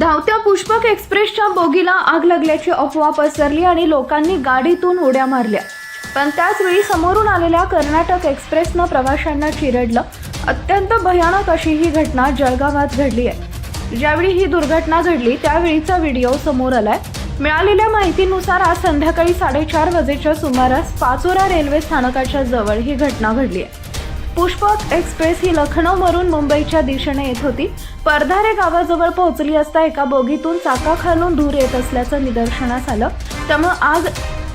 धावत्या पुष्पक एक्सप्रेसच्या बोगीला आग लागल्याची अफवा पसरली आणि लोकांनी गाडीतून उड्या मारल्या. पण त्याचवेळी समोरून आलेल्या कर्नाटक एक्सप्रेसनं प्रवाशांना चिरडलं. अत्यंत भयानक अशी ही घटना जळगावात घडली आहे. ज्यावेळी ही दुर्घटना घडली त्यावेळीचा व्हिडिओ समोर आलाय. मिळालेल्या माहितीनुसार आज संध्याकाळी साडेचार वाजेच्या सुमारास पाचोरा रेल्वे स्थानकाच्या जवळ ही घटना घडली आहे. पुष्पक एक्सप्रेस ही लखनौवरून मुंबईच्या दिशेने येत होती. परधारे गावाजवळ पोहोचली असता एका बोगीतून चाकाखालून धूर येत असल्याचं निदर्शनास आलं. त्यामुळं आग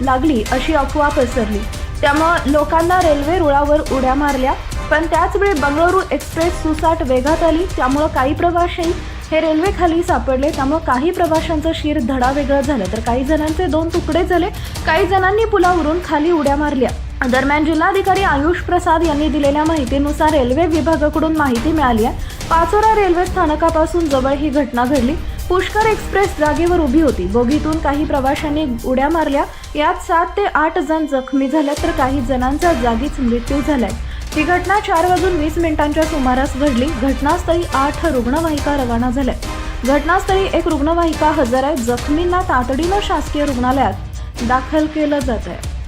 लागली अशी अफवा पसरली. त्यामुळं लोकांना रेल्वे रुळावर उड्या मारल्या. पण त्याचवेळी बंगळुरू एक्सप्रेस सुसाट वेगात आली. त्यामुळं काही प्रवासी हे रेल्वे खाली सापडले. त्यामुळे काही प्रवाशांचं शिर धडा वेगळं झालं. तर काही जणांचे दोन तुकडे झाले. काही जणांनी पुलावरून खाली उड्या मारल्या. दरम्यान जिल्हाधिकारी आयुष प्रसाद यांनी दिलेल्या माहितीनुसार रेल्वे विभागाकडून माहिती मिळाली आहे. पाचोरा रेल्वे स्थानकापासून जवळ ही घटना घडली. पुष्कर एक्सप्रेस जागेवर उभी होती. बोगीतून काही प्रवाशांनी उड्या मारल्या. यात सात ते आठ जण जखमी झाले तर काही जणांचा जागीच मृत्यू झालाय. ही घटना चार वाजून वीस मिनिटांच्या सुमारास घडली. घटनास्थळी आठ रुग्णवाहिका रवाना झाल्या. घटनास्थळी एक रुग्णवाहिका हजर आहे. जखमींना तातडीनं शासकीय रुग्णालयात दाखल केलं जात आहे.